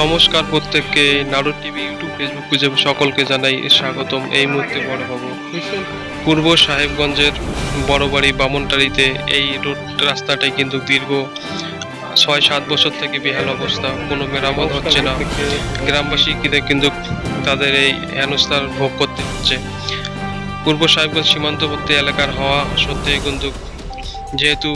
নমস্কার প্রত্যেককে। নাড়ু টিভি ইউটিউব, ফেসবুক পেজে সকলকে জানাই স্বাগতম। এই মুহূর্তে বড় বাবু পূর্ব সাহেবগঞ্জের বড়বাড়ি বামনটারিতে এই রোড রাস্তাটাই কিন্তু দীর্ঘ ছয় সাত বছর থেকে বেহাল অবস্থা। কোনো মেরামত হচ্ছে না। গ্রামবাসী কিনে কিন্তু তাদের এই হেনস্থার ভোগ করতে হচ্ছে। পূর্ব সাহেবগঞ্জ সীমান্তবর্তী এলাকার হওয়া সত্ত্বেও কিন্তু যেহেতু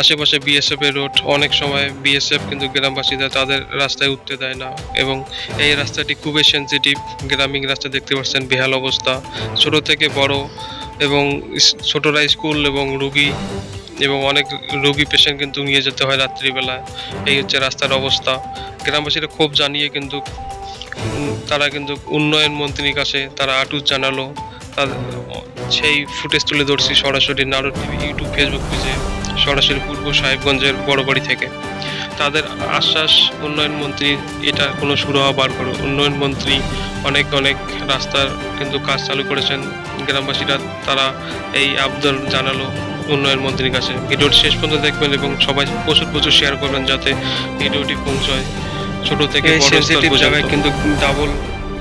আশেপাশে বিএসএফ এর রোড অনেক সময় বিএসএফ কিন্তু গ্রামবাসীরা তাদের রাস্তায় উঠতে দেয় না এবং এই রাস্তাটি খুবই সেনসিটিভ গ্রামীণ রাস্তা দেখতে পাচ্ছেন, বেহাল অবস্থা। ছোট থেকে বড় এবং ছোটরা স্কুল এবং রুগী এবং অনেক রোগী পেশেন্ট কিন্তু নিয়ে যেতে হয় রাত্রিবেলায়। এই হচ্ছে রাস্তার অবস্থা। গ্রামবাসীরা ক্ষোভ জানিয়ে কিন্তু তারা কিন্তু উন্নয়ন মন্ত্রীর কাছে তারা আটুস জানালো। তাদের সেই ফুটেজ তুলে ধরছি সরাসরি নারদ টিভি, ইউটিউব ফেসবুক পেজে সরাসরি পূর্ব সাহেবগঞ্জের বড়বাড়ি থেকে। তাদের আশ্বাস উন্নয়ন মন্ত্রী এটা কোনো সুরাহা বার করো। উন্নয়ন মন্ত্রী অনেক অনেক রাস্তার কিন্তু কাজ চালু করেছেন। গ্রামবাসীরা তারা এই আবদার জানালো উন্নয়ন মন্ত্রীর কাছে। ভিডিওটি শেষ পর্যন্ত দেখবেন এবং সবাই প্রচুর প্রচুর শেয়ার করবেন যাতে ভিডিওটি পৌঁছয়। ছোট থেকে বড় জায়গায় কিন্তু ডাবল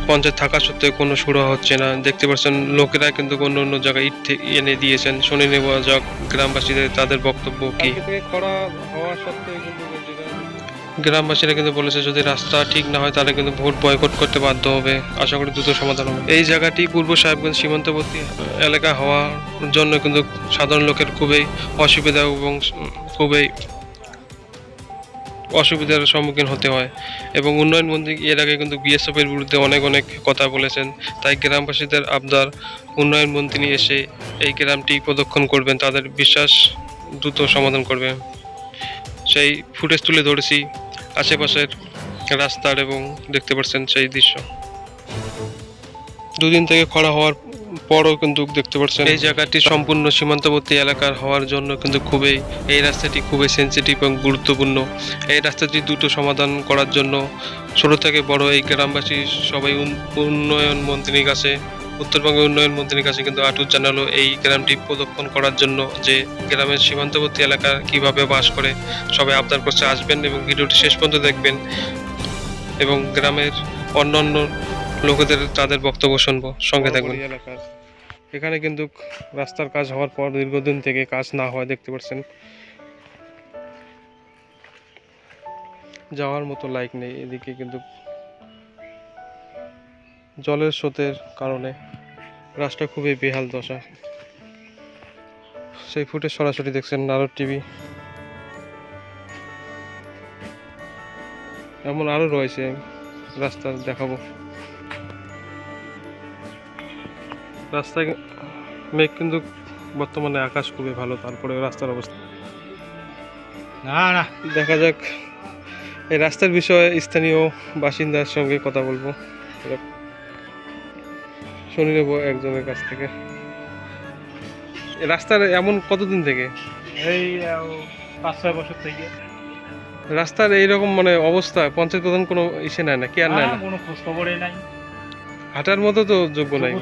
পঞ্চায়েত থাকা সত্ত্বেও কোনো শুরু হচ্ছে না। দেখতে পাচ্ছেন লোকেরা কিন্তু অন্য অন্য জায়গায় ইট এনে দিয়েছেন। শুনে নেব যাক গ্রামবাসীদের তাদের বক্তব্য কি? খরা হওয়া সত্ত্বেও কিন্তু গ্রামবাসীরা কিন্তু বলেছে যদি রাস্তা ঠিক না হয় তাহলে কিন্তু ভোট বয়কট করতে বাধ্য হবে। আশা করি দ্রুত সমাধান হবে। এই জায়গাটি পূর্ব সাহেবগঞ্জ সীমান্তবর্তী এলাকা হওয়ার জন্য কিন্তু সাধারণ লোকের খুবই অসুবিধা এবং খুবই অসুবিধার সম্মুখীন হতে হয় এবং উন্নয়ন মন্ত্রী এর আগে কিন্তু বিএসএফ এর বিরুদ্ধে অনেক অনেক কথা বলেছেন। তাই গ্রামবাসীদের আবদার উন্নয়ন মন্ত্রী এসে এই গ্রামটি প্রদক্ষণ করবেন, তাদের বিশ্বাস দ্রুত সমাধান করবে সেই ফুটেজ তুলে ধরেছি, আশেপাশের রাস্তার এবং দেখতে পাচ্ছেন সেই দৃশ্য। দুদিন থেকে খরা হওয়ার পরও কিন্তু দেখতে পাচ্ছেন এই জায়গাটি সম্পূর্ণ সীমান্তবর্তী এলাকার হওয়ার জন্য কিন্তু খুবই এই রাস্তাটি খুবই সেনসিটিভ এবং গুরুত্বপূর্ণ। এই রাস্তাটি দ্রুত সমাধান করার জন্য ছোট থেকে বড় এই গ্রামবাসী সবাই উন- উন্নয়ন মন্ত্রীর কাছে উত্তরবঙ্গের উন্নয়ন মন্ত্রীর কাছে কিন্তু আটুত জানালো এই গ্রামটি প্রদক্ষণ করার জন্য যে গ্রামের সীমান্তবর্তী এলাকা কীভাবে বাস করে। সবাই আবদার করছে আসবেন এবং ভিডিওটি শেষ পর্যন্ত দেখবেন এবং গ্রামের অন্যান্য লোকেদের তাদের বক্তব্য শুনব। সঙ্গে থাকবেন। এলাকার এখানে কিন্তু রাস্তার কাজ হওয়ার পর দীর্ঘদিন থেকে কাজ না হয় দেখতে পাচ্ছেন। যাওয়ার মতো লাইক নেই, এদিকে কিন্তু জলের স্রোতের কারণে রাস্তা খুবই বেহাল দশা। সেই ফুটে সরাসরি দেখছেন নারদ টিভি। এমন আরও রয়েছে, রাস্তা দেখাবো। রাস্তায় মেঘ কিন্তু বর্তমানে আকাশ খুবই ভালো তারপরে রাস্তার অবস্থা। না না। দেখা যাক। এই রাস্তার বিষয়ে স্থানীয় বাসিন্দার সঙ্গে কথা বলব। শুনে নেব একজনের কাছ থেকে। রাস্তার এমন কতদিন থেকে? এই পাঁচ ছয় বছর থেকে। রাস্তার এইরকম মানে অবস্থা পঞ্চায়েত প্রধান কোনো ইসে নেয় না কেয়ার নেয় না, কোনো খোঁজ খবরই নাই। হাঁটার মতো তো যোগ্য নাই।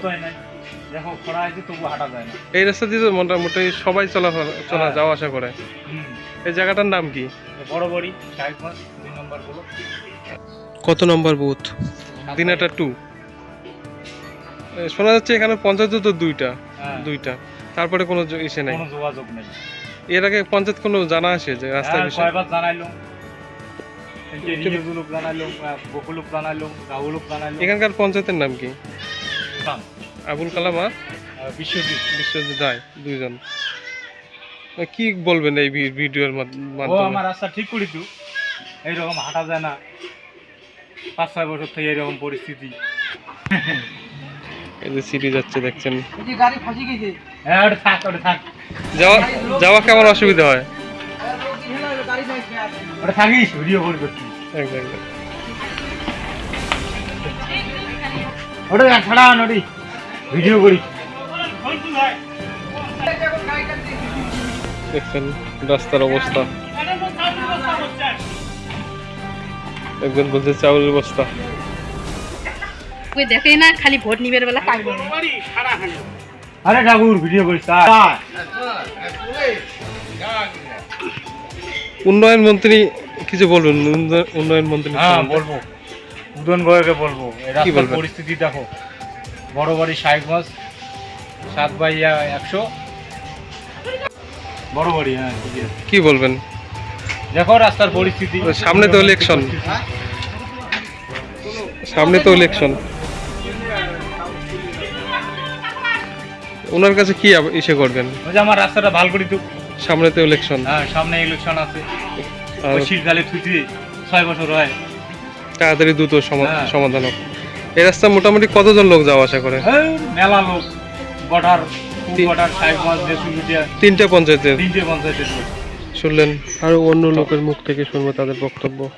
দেখো খরা আছে তবু হাঁটা যায় না। এই রাস্তা দিয়ে মোটামুটি সবাই চলাফেরা চলা হ্যাঁ। যাওয়া আসা করে। এই জায়গাটার নাম কি? বড় বড়ি সাহেবগঞ্জ দুই নম্বরগুলো কত নম্বর বুথ? দিনাটা টু শোনা যাচ্ছে এখানে পঞ্চায়েত তো দুইটা। হ্যাঁ, দুইটা। তারপরে কোনো ইসে নাই। কোনো যোগাযোগ নেই। এর আগে পঞ্চায়েত কোনো জানা আসে যে রাস্তার হ্যাঁ, বিষয়ে? কয়বার জানাইলাম এখানকার পঞ্চায়েতের নাম কি? আবুল কালাম আর বিশ্বজিৎ বিশ্বজিৎ রায় দুইজন। কি বলবেন এই ভিডিওর মাধ্যমে? আমার রাস্তা ঠিক করি তো এইরকম হাঁটা যায় না। পাঁচ ছয় বছর থেকে এরকম পরিস্থিতি। এই যে সিটি যাচ্ছে দেখছেন? গাড়ি ফাঁসি গেছে। হ্যাঁ ওটা থাক ওটা থাক। যাওয়া যাওয়া কেমন অসুবিধা হয়। ওটা ছাড়া নড়ি ভিডিও করি। দেখছেন রাস্তার অবস্থা। একজন বলছে চাউলের বস্তা। ওই দেখেই না খালি ভোট নিবের বেলা কাটবে আরে ঠাকুর ভিডিও করিস উন্নয়ন মন্ত্রী কিছু বলুন উন্নয়ন মন্ত্রী হ্যাঁ বলব। উদন গয়কে বলব। এই রাস্তার পরিস্থিতি দেখো বড় বাড়ি সাহেবগঞ্জ সাত বাইয়া একশো বড় বাড়ি হ্যাঁ কি বলবেন? দেখো রাস্তার পরিস্থিতি। সামনে তো ইলেকশন সামনে তো ইলেকশন ওনার কাছে কি ইসে করবেন? ওই যে আমার রাস্তাটা ভালো করি তো সামনে তো ইলেকশন হ্যাঁ সামনে ইলেকশন আছে। ওই শীতকালে ছুটি ছয় বছর হয়। তাড়াতাড়ি দ্রুত সমা- হ্যাঁ। সমাধান হোক। এই রাস্তা মোটামুটি কতজন লোক যাওয়া আসা করে? মেলা লোক বটার তিন- বটার সাহেবগঞ্জ পঞ্চায়েতের? তিনটে পঞ্চায়েতের শুনলেন। আর অন্য লোকের মুখ থেকে শুনব তাদের বক্তব্য।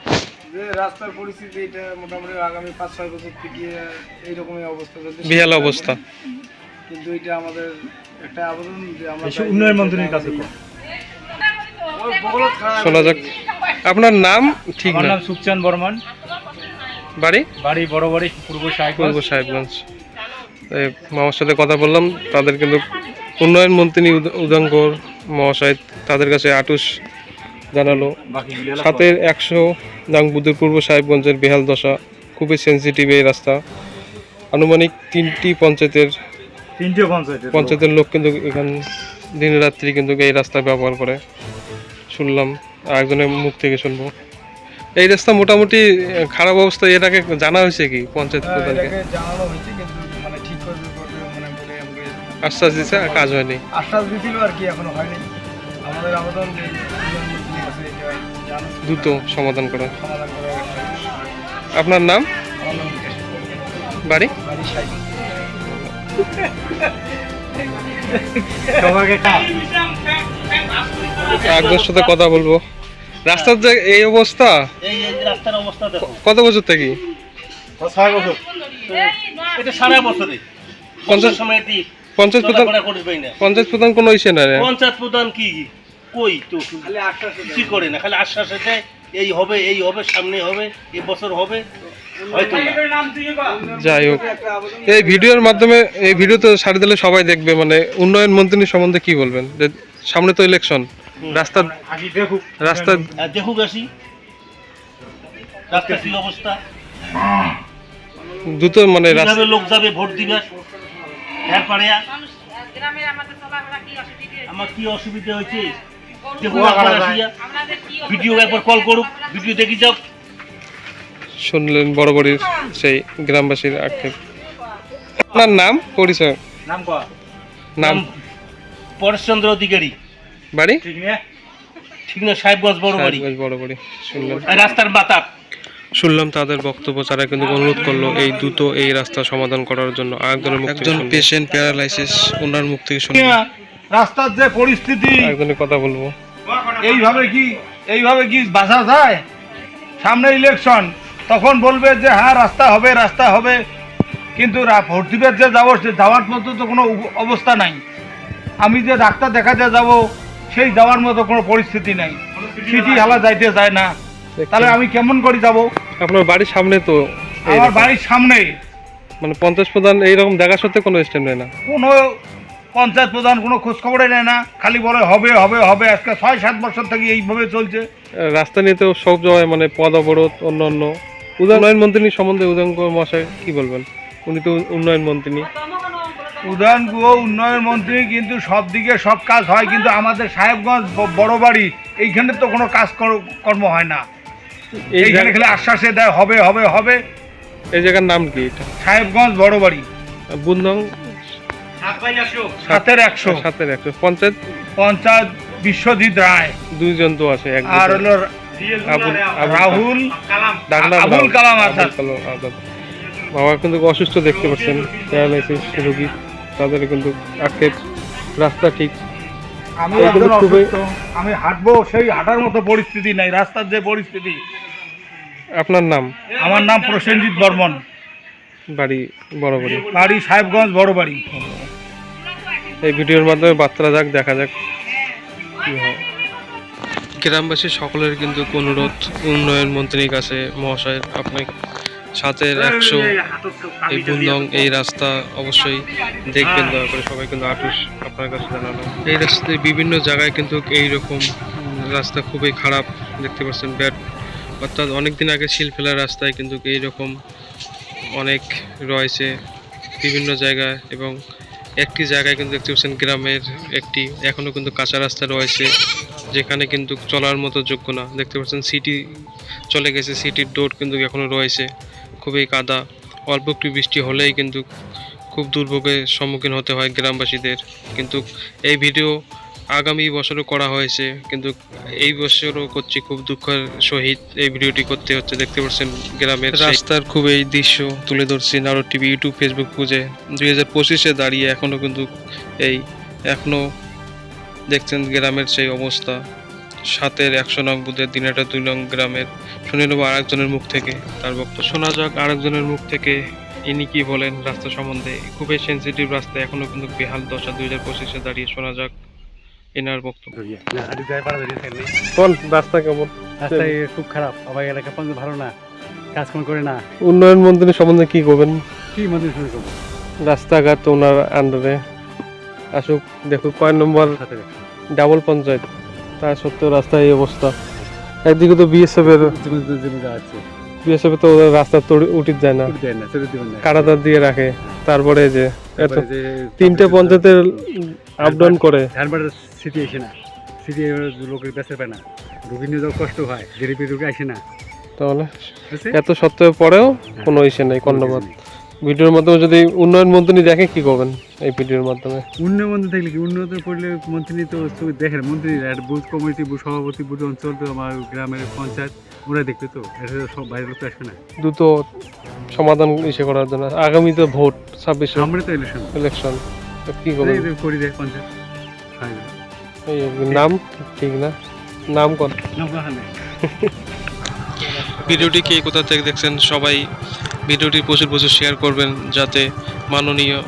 যে রাস্তার পরিস্থিতি এটা মোটামুটি আগামী পাঁচ ছয় বছর থেকে এইরকমই অবস্থা বিহাল অবস্থা। কিন্তু এটা আমাদের একটা আবেদন যে আমরা উন্নয়ন মন্ত্রীর কাছে কর। ওই বগলত খারাপ শোনা যাক। আপনার নাম? ঠিক না। নাম সুখচান বর্মন। বাড়ি? বাড়ি বড় বাড়ি পূর্ব সাহেবগঞ্জ। পূর্ব সাহেবগঞ্জ। মামার সাথে কথা বললাম তাদের কিন্তু উন্নয়ন মন্ত্রী উদ- উদয়ঙ্কর মহাশয় তাদের কাছে আটুস জানালো। সাথে একশো দাং বুদ্ধের পূর্ব সাহেবগঞ্জের বেহাল দশা খুবই সেন্সিটিভ এই রাস্তা। আনুমানিক তিনটি পঞ্চায়েতের তিনটি পঞ্চায়েতের লোক। পঞ্চায়েতের লোক কিন্তু এখান দিন রাত্রি কিন্তু এই রাস্তা ব্যবহার করে। শুনলাম আর একজনের মুখ থেকে শুনব। এই রাস্তা মোটামুটি খারাপ অবস্থা এটাকে জানা হয়েছে কি পঞ্চায়েত হ্যাঁ, প্রধানকে? জানানো হয়েছে কিন্তু মানে ঠিক করবে করবে মানে বলে আশ্বাস দিচ্ছে আর কাজ হয়নি। আশ্বাস দিছিল আর কি এখনও হয়নি। আমাদের আবেদন দ্রুত সমাধান করা। আপনার নাম? বাড়ি? বাড়ি সাথে কথা বলব। রাস্তার যে এই অবস্থা? এই এই রাস্তার অবস্থা দেখো। কত বছর থেকে? এটা সারা বছরে। পঞ্চাশ সময় পঞ্চায়েত প্রধান পঞ্চায়েত কোনো ইসে না রে। পঞ্চায়েত প্রধান কি? কই তো? কি করে না? খালি আশ্বাস দেয় এই হবে এই হবে সামনে হবে এই বছর হবে। হয়তো যাই হোক। এই ভিডিওর মাধ্যমে এই ভিডিও তো সারি দিলে সবাই দেখবে মানে উন্নয়ন মন্ত্রী সম্বন্ধে কি বলবেন? যে সামনে তো ইলেকশন রাস্তা দেখুক। রাস্তা দেখুক আসি। রাস্তার কি অবস্থা? দ্রুত মানে রাস্তা লোক যাবে ভোট দিবে? হ্যাঁ পারে আমার কি অসুবিধা হয়েছে? ভিডিও একবার কল করুক ভিডিও দেখি যাও শুনলেন বড় বড়ির সেই গ্রামবাসীর আক্ষেপ। আপনার নাম পরিচয়? নাম কয়া নাম পরেশচন্দ্র অধিকারী। বাড়ি? ঠিক নিয়ে ঠিক না সাহেবগঞ্জ বড় বাড়ি। বড় বড়ি শুনলেন আর রাস্তার বাতাপ। শুনলাম তাদের বক্তব্য তারা কিন্তু অনুরোধ করল এই দ্রুত এই রাস্তা সমাধান করার জন্য। আরেকজনের মুখ একজন পেশেন্ট প্যারালাইসিস ওনার মুখ থেকে শুনলাম। রাস্তার যে পরিস্থিতি একজনের কথা বলব। এইভাবে কি এইভাবে কি বাসা যায়? সামনে ইলেকশন তখন বলবে যে হ্যাঁ রাস্তা হবে রাস্তা হবে। কিন্তু ভোট দিবে যে যাব যাওয়ার মতো তো কোনো অবস্থা নাই। আমি যে ডাক্তার দেখাতে যাব সেই যাওয়ার মতো কোনো পরিস্থিতি নাই। সিটি হালা যাইতে যায় না। তাহলে আমি কেমন করে যাব? আপনার বাড়ির সামনে তো আমার বাড়ির সামনে। মানে পঞ্চাশ প্রধান এইরকম দেখা সত্ত্বে কোনো স্ট্যান্ড নেয় না। কোনো পঞ্চায়েত প্রধান কোনো খোঁজ খবরই নেয় না। খালি বলে হবে হবে হবে। আজকে ছয় সাত বছর থেকে এইভাবে চলছে। রাস্তা নিয়ে তো সব জায়গায় মানে পদ অবরোধ অন্য অন্য। উন্নয়ন মন্ত্রী সম্বন্ধে উদয়ঙ্ক মশাই কি বলবেন? উনি তো উন্নয়ন মন্ত্রী। উদয়ন গুহ উন্নয়ন মন্ত্রী কিন্তু সব দিকে সব কাজ হয় কিন্তু আমাদের সাহেবগঞ্জ বড় বাড়ি এইখানে তো কোনো কাজ কর্ম হয় না। এইখানে খালি আশ্বাসে দেয় হবে হবে হবে। এই জায়গার নাম কি সাহেবগঞ্জ বড় বাড়ি। বুন্দং সাতের একশো। সাতের একশো। পঞ্চায়েত? পঞ্চায়েত বিশ্বজিৎ রায়। দুইজন তো আছে আর হলো রাহুল আবুল কালাম আজাদ। আবুল কালাম আজাদ। বাবা কিন্তু অসুস্থ দেখতে পাচ্ছেন। প্যারালাইসিস রোগী। তাদের কিন্তু আক্ষেপ রাস্তা ঠিক। আমি একজন অসুস্থ আমি হাঁটবো সেই হাঁটার মতো পরিস্থিতি নাই রাস্তার যে পরিস্থিতি। আপনার নাম? আমার নাম প্রসেনজিৎ বর্মন। বাড়ি বড় বাড়ি? বাড়ি সাহেবগঞ্জ বড় বাড়ি। এই ভিডিওর মাধ্যমে বার্তারা যাক দেখা যাক কি হয়। গ্রামবাসী সকলের কিন্তু অনুরোধ উন্নয়ন মন্ত্রীর কাছে মহাশয় আপনি সাথের একশো এই বুন্দং এই রাস্তা অবশ্যই দেখবেন, দয়া করে সবাই কিন্তু আটুস আপনার কাছে জানানো এই রাস্তায় বিভিন্ন জায়গায় কিন্তু এইরকম রাস্তা খুবই খারাপ দেখতে পাচ্ছেন ব্যাড অর্থাৎ অনেক দিন আগে শিল ফেলার রাস্তায় কিন্তু এইরকম অনেক রয়েছে বিভিন্ন জায়গায় এবং একটি জায়গায় কিন্তু দেখতে পাচ্ছেন গ্রামের একটি এখনও কিন্তু কাঁচা রাস্তা রয়েছে, যেখানে কিন্তু চলার মতো যোগ্য না। দেখতে পাচ্ছেন সিটি চলে গেছে, সিটির ডোর কিন্তু এখনও রয়েছে। খুবই কাদা। অল্প একটু বৃষ্টি হলেই কিন্তু খুব দুর্ভোগের সম্মুখীন হতে হয় গ্রামবাসীদের। কিন্তু এই ভিডিও আগামী বছরও করা হয়েছে। কিন্তু এই বছরও করছি খুব দুঃখের সহিত এই ভিডিওটি করতে হচ্ছে। দেখতে পাচ্ছেন গ্রামের রাস্তার খুব এই দৃশ্য তুলে ধরছি নারদ টিভি, ইউটিউব ফেসবুক খুঁজে দুই হাজার পঁচিশে দাঁড়িয়ে এখনও কিন্তু এই এখনও দেখছেন গ্রামের সেই অবস্থা। সাতের একশো নং বুধের দিনাটা দুই নং গ্রামের শুনে নেব আরেকজনের মুখ থেকে। তার বক্তব্য শোনা যাক আরেকজনের মুখ থেকে। ইনি কি বলেন রাস্তা সম্বন্ধে? খুবই সেন্সিটিভ রাস্তা এখনও কিন্তু বেহাল দশা দুই হাজার পঁচিশে দাঁড়িয়ে। শোনা যাক এনার বক্তব্য। কোন রাস্তা কেমন? রাস্তায় খুব খারাপ। আমার এলাকা পর্যন্ত ভালো না কাজকর্ম করে না। উন্নয়ন মন্ত্রী সম্বন্ধে কি করবেন? কি মন্দির শুরু করব রাস্তাঘাট ওনার আন্ডারে আসুক দেখুক কয় নম্বর সাথে ডাবল পঞ্চায়েত? তা সত্ত্বেও রাস্তায় এই অবস্থা। একদিকে তো বিএসএফ এর বিএসএফ তো ওদের রাস্তা উঠিত যায় না। ছুটি দেয় রাখে। তারপরে যে এত তিনটে পঞ্চায়েতের আপ ডাউন করে। ধানবাড়ের সিটি আসে না সিটি লোকের বেঁচে পায় না। রুগী নিয়ে কষ্ট হয়। গরিবি রুগী আসে না। তাহলে এত সত্ত্বেও পরেও কোনো ইসে নেই কর্ণপাত। ভিডিওর মাধ্যমে যদি উন্নয়ন মন্ত্রী দেখে কি করবেন এই ভিডিওর মাধ্যমে? উন্নয়ন মন্ত্রী দেখলে কি উন্নত করলে মন্ত্রী তো দেখেন মন্ত্রী বুথ কমিটি বুথ সভাপতি বুথ অঞ্চল তো আমার গ্রামের পঞ্চায়েত ওরা দেখবে তো এটা সব বাইরের লোক তো আসবে না। দ্রুত সমাধান ইসে করার জন্য আগামী তো ভোট ছাব্বিশে সামনে তো ইলেকশন ইলেকশন কি করবেন? করি দেয় পঞ্চায়েত এই নাম ঠিক না নাম কর। ভিডিওটি কে কোথা থেকে দেখছেন সবাই ভিডিওটি প্রচুর প্রচুর শেয়ার করবেন যাতে মাননীয়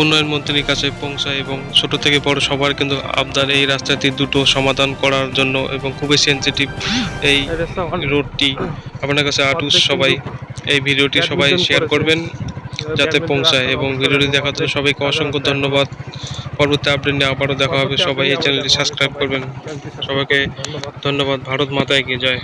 উন্নয়ন মন্ত্রীর কাছে পৌঁছায় এবং ছোট থেকে বড় সবার কিন্তু আবদার এই রাস্তাটি দুটো সমাধান করার জন্য এবং খুবই সেন্সিটিভ এই রোডটি আপনার কাছে আটুস সবাই এই ভিডিওটি সবাই শেয়ার করবেন যাতে পৌঁছায় এবং ভিডিওটি দেখার জন্য সবাইকে অসংখ্য ধন্যবাদ। পরবর্তী আপডেট নিয়ে আবারও দেখা হবে। সবাই এই চ্যানেলটি সাবস্ক্রাইব করবেন। সবাইকে ধন্যবাদ। ভারত মাতায় কি জয়।